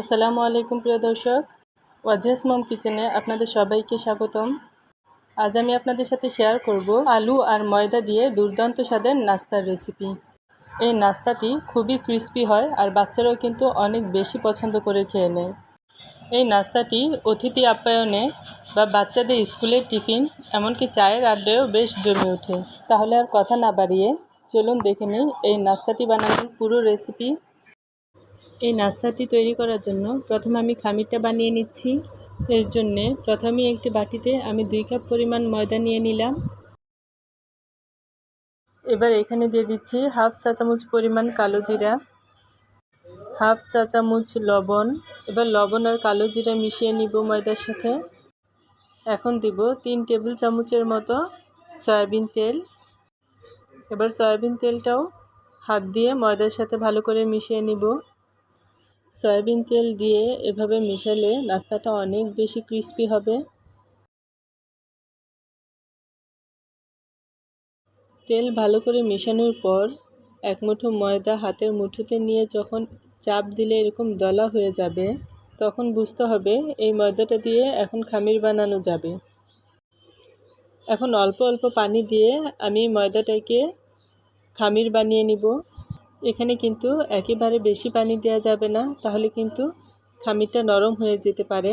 আসসালামু আলাইকুম, প্রিয় দর্শক। ওয়াজিয়াস মম কিচেনে আপনাদের সবাইকে স্বাগতম। আজ আমি আপনাদের সাথে শেয়ার করব আলু আর ময়দা দিয়ে দুর্দান্ত স্বাদের নাস্তার রেসিপি এই নাস্তাটি খুবই ক্রিস্পি হয় আর বাচ্চারাও কিন্তু অনেক বেশি পছন্দ করে খেয়ে নেয়। এই নাস্তাটি অতিথি আপ্যায়নে বা বাচ্চাদের স্কুলের টিফিন, এমনকি চায়ের আড্ডায়ও বেশ জমে ওঠে। তাহলে আর কথা না বাড়িয়ে চলুন দেখে নিই এই নাস্তাটি বানানোর পুরো রেসিপি এই নাস্তাটি তৈরি করার জন্য প্রথমে আমি খামিরটা বানিয়ে নিচ্ছি। এর জন্যে প্রথমে একটি বাটিতে আমি দুই কাপ পরিমাণ ময়দা নিয়ে নিলাম। এবার এখানে দিয়ে দিচ্ছি হাফ চা চামচ পরিমাণ কালো জিরা, হাফ চা চামচ লবণ। এবার লবণ আর কালো জিরা মিশিয়ে নিব ময়দার সাথে। এখন দিব তিন টেবিল চামচের মতো সয়াবিন তেল। এবার সয়াবিন তেলটাও হাত দিয়ে ময়দার সাথে ভালো করে মিশিয়ে নিব। সয়াবিন তেল দিয়ে এভাবে মিশালে নাস্তাটা অনেক বেশি ক্রিস্পি হবে। তেল ভালো করে মেশানোর পর এক মুঠো ময়দা হাতের মুঠোতে নিয়ে যখন চাপ দিলে এরকম দলা হয়ে যাবে, তখন বুঝতে হবে এই ময়দাটা দিয়ে এখন খামির বানানো যাবে। এখন অল্প অল্প পানি দিয়ে আমি ময়দাটাকে খামির বানিয়ে নিব। এখানে কিন্তু একেবারে বেশি পানি দেওয়া যাবে না, তাহলে কিন্তু খামিরটা নরম হয়ে যেতে পারে।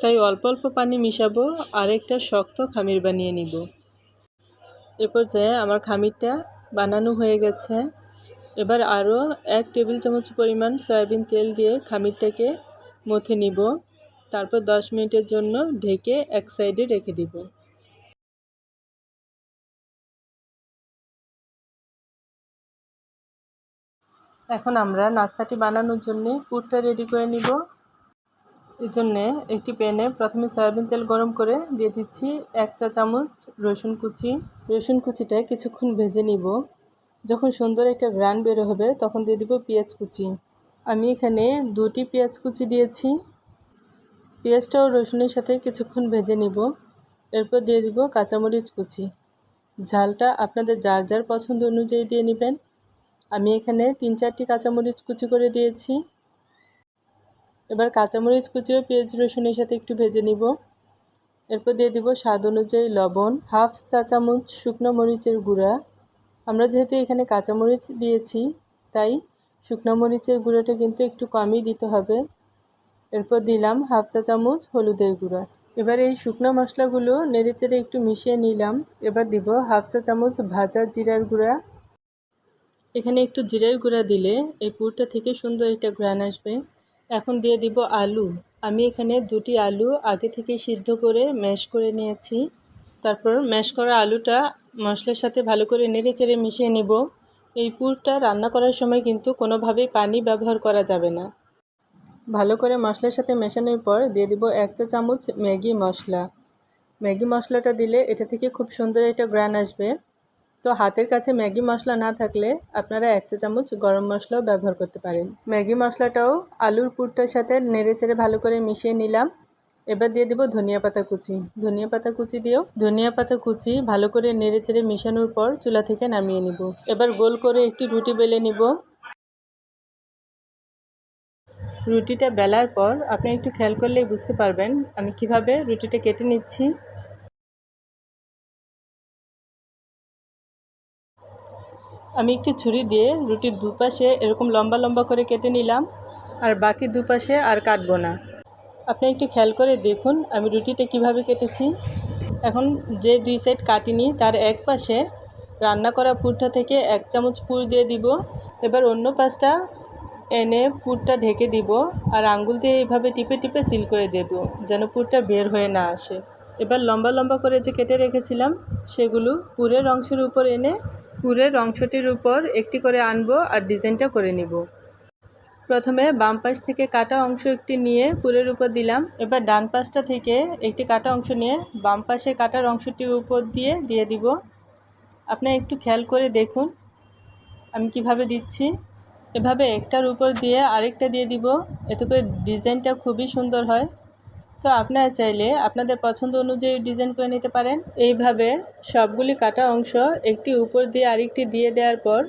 তাই অল্প অল্প পানি মিশাবো, আরেকটা শক্ত খামির বানিয়ে নিব। এ পর্যায়ে আমার খামিরটা বানানো হয়ে গেছে। এবার আরও এক টেবিল চামচ পরিমাণ সয়াবিন তেল দিয়ে খামিরটাকে মথে নিব। তারপর দশ মিনিটের জন্য ঢেকে এক সাইডে রেখে দিব। এখন আমরা নাস্তাটি বানানোর জন্য পুরটা রেডি করে নিব। এই জন্যে একটি প্যানে প্রথমে সয়াবিন তেল গরম করে দিয়ে দিচ্ছি এক চা চামচ রসুন কুচি। রসুন কুচিটা কিছুক্ষণ ভেজে নিব। যখন সুন্দর একটা গ্রান বেরো হবে তখন দিয়ে দিব পেঁয়াজ কুচি। আমি এখানে দুটি পেঁয়াজ কুচি দিয়েছি। পেঁয়াজটাও রসুনের সাথে কিছুক্ষণ ভেজে নিব। এরপর দিয়ে দিব কাঁচামরিচ কুচি। ঝালটা আপনাদের যার যার পছন্দ অনুযায়ী দিয়ে নেবেন। আমি এখানে তিন চারটি কাঁচামরিচ কুচি করে দিয়েছি। এবার কাঁচামরিচ কুচিও পেঁয়াজ রসুনের সাথে একটু ভেজে নিব। এরপর দিয়ে দিব স্বাদ অনুযায়ী লবণ, হাফ চা চামচ শুকনো মরিচের গুঁড়া। আমরা যেহেতু এখানে কাঁচামরিচ দিয়েছি, তাই শুকনো মরিচের গুঁড়োটা কিন্তু একটু কমই দিতে হবে। এরপর দিলাম হাফ চা চামচ হলুদের গুঁড়া। এবার এই শুকনো মশলাগুলো নেড়েচেড়ে একটু মিশিয়ে নিলাম। এবার দিব হাফ চা চামচ ভাজা জিরার গুঁড়া। এখানে একটু জিরের গুঁড়া দিলে এই পুরটা থেকে সুন্দর একটা গ্রান আসবে। এখন দিয়ে দিব আলু। আমি এখানে দুটি আলু আগে থেকে সিদ্ধ করে ম্যাশ করে নিয়েছি। তারপর ম্যাশ করা আলুটা মশলার সাথে ভালো করে নেড়ে চেড়ে মিশিয়ে নেব। এই পুরটা রান্না করার সময় কিন্তু কোনোভাবেই পানি ব্যবহার করা যাবে না। ভালো করে মশলার সাথে মেশানোর পর দিয়ে দিব এক চা চামচ ম্যাগি মশলা। ম্যাগি মশলাটা দিলে এটা থেকে খুব সুন্দর একটা গ্রান আসবে। তো হাতের কাছে ম্যাগি মশলা না থাকলে আপনারা এক চা চামচ গরম মশলাও ব্যবহার করতে পারেন। ম্যাগি মশলাটাও আলুর পুরটার সাথে নেড়ে চেড়ে ভালো করে মিশিয়ে নিলাম। এবার দিয়ে দেবো ধনিয়া পাতা কুচি। ধনিয়া পাতা কুচি দিয়েও ধনিয়া পাতা কুচি ভালো করে নেড়ে চেড়ে মিশানোর পর চুলা থেকে নামিয়ে নিব। এবার গোল করে একটি রুটি বেলে নিব। রুটিটা বেলার পর আপনি একটু খেয়াল করলেই বুঝতে পারবেন আমি কীভাবে রুটিটা কেটে নিচ্ছি। আমি একটি ছুরি দিয়ে রুটির দুপাশে এরকম লম্বা লম্বা করে কেটে নিলাম, আর বাকি দুপাশে আর কাটবো না। আপনি একটু খেয়াল করে দেখুন আমি রুটিটা কীভাবে কেটেছি। এখন যে দুই সাইড কাটিনি, তার এক পাশে রান্না করা পুরটা থেকে এক চামচ পুর দিয়ে দিব। এবার অন্য পাশটা এনে পুরটা ঢেকে দিব, আর আঙ্গুল দিয়ে এইভাবে টিপে টিপে সিল করে দেব, যেন পুরটা বের হয়ে না আসে। এবার লম্বা লম্বা করে যে কেটে রেখেছিলাম, সেগুলো পুরের অংশের উপর এনে পুরের অংশটির উপর একটি করে আনব আর ডিজাইনটা করে নিব। প্রথমে বাম পাশ থেকে কাটা অংশ একটি নিয়ে পুরের উপর দিলাম। এবার ডান পাশটা থেকে একটি কাটা অংশ নিয়ে বাম পাশে কাটার অংশটির উপর দিয়ে দিয়ে দিব। আপনি একটু খেয়াল করে দেখুন আমি কীভাবে দিচ্ছি। এভাবে একটার উপর দিয়ে আরেকটা দিয়ে দিব। এতে করে ডিজাইনটা খুবই সুন্দর হয়। তো আপনারা চাইলে আপনাদের পছন্দ অনুযায়ী ডিজাইন করে নিতে পারেন। এইভাবে সবগুলি কাটা অংশ একটি উপর দিয়ে আরেকটি দিয়ে দেওয়ার পর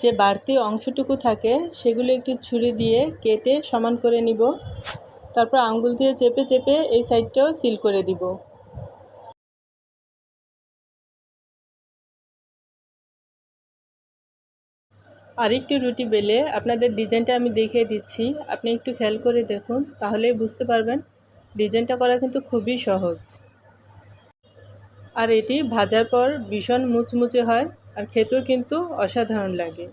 যে বাড়তি অংশটুকু থাকে, সেগুলো একটু ছুরি দিয়ে কেটে সমান করে নিব। তারপর আঙ্গুল দিয়ে চেপে চেপে এই সাইডটাও সিল করে দিব। আরেকটি রুটি বেলে আপনাদের ডিজাইনটা আমি দেখিয়ে দিচ্ছি। আপনি একটু খেয়াল করে দেখুন, তাহলেই বুঝতে পারবেন। ডিজাইনটা করা কিন্তু খুবই সহজ। আর এটি ভাজার পর ভীষণ মুচমুচে হয় আর খেতেও কিন্তু অসাধারণ লাগে।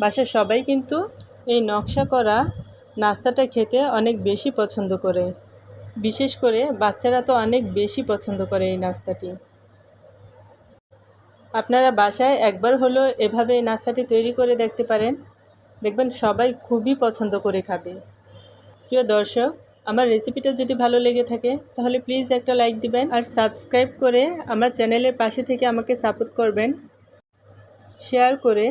বাসার সবাই কিন্তু এই নকশা করা নাস্তাটা খেতে অনেক বেশি পছন্দ করে। বিশেষ করে বাচ্চারা তো অনেক বেশি পছন্দ করে এই নাস্তাটি। আপনারা বাসায় একবার হলো এভাবে এই নাস্তাটি তৈরি করে দেখতে পারেন। দেখবেন সবাই খুবই পছন্দ করে খাবে। প্রিয় দর্শক আমার রেসিপিটা যদি ভালো লেগে থাকে, তাহলে প্লিজ একটা লাইক দিবেন আর সাবস্ক্রাইব করে আমার চ্যানেলের পাশে থেকে আমাকে সাপোর্ট করবেন। শেয়ার করে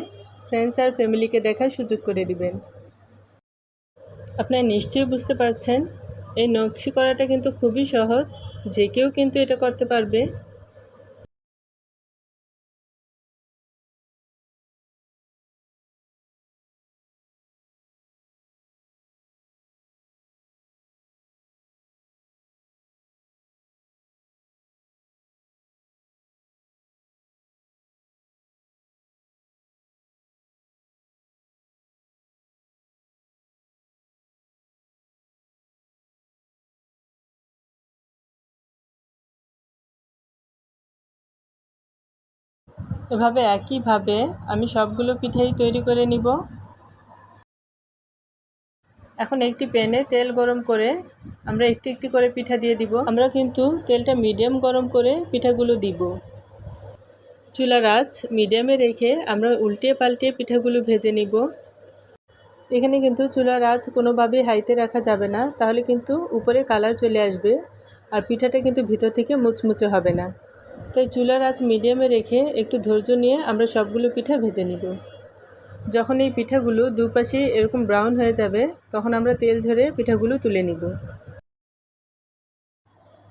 ফ্রেন্ডস আর ফ্যামিলিকে দেখার সুযোগ করে দিবেন। আপনারা নিশ্চয়ই বুঝতে পারছেন, এই নকশি করাটা কিন্তু খুবই সহজ, যে কেউ কিন্তু এটা করতে পারবে। এভাবে একইভাবে আমি সবগুলো পিঠাই তৈরি করে নিব। এখন একটি প্যানে তেল গরম করে আমরা একটি একটি করে পিঠা দিয়ে দিব। আমরা কিন্তু তেলটা মিডিয়াম গরম করে পিঠাগুলো দিব। চুলার আঁচ মিডিয়ামে রেখে আমরা উল্টে পাল্টে পিঠাগুলো ভেজে নিব। এখানে কিন্তু চুলার আঁচ কোনোভাবেই হাইতে রাখা যাবে না, তাহলে কিন্তু উপরে কালার চলে আসবে আর পিঠাটা কিন্তু ভিতর থেকে মুচমুচে হবে না। তাই চুলার আঁচ মিডিয়ামে রেখে একটু ধৈর্য নিয়ে আমরা সবগুলো পিঠা ভেজে নিব। যখন এই পিঠাগুলো দুপাশে এরকম ব্রাউন হয়ে যাবে, তখন আমরা তেল ঝরে পিঠাগুলো তুলে নিব।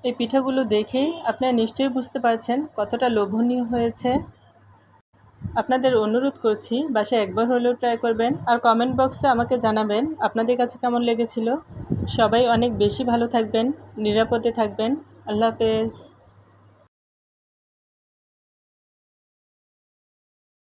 এই পিঠাগুলো দেখেই আপনারা নিশ্চয়ই বুঝতে পারছেন কতটা লোভনীয় হয়েছে। আপনাদের অনুরোধ করছি, বাসায় একবার হলেও ট্রাই করবেন। আর কমেন্ট বক্সে আমাকে জানাবেন, আপনাদের কাছে কেমন লেগেছিল। সবাই অনেক বেশি ভালো থাকবেন, নিরাপদে থাকবেন। আল্লাহ হাফেজ।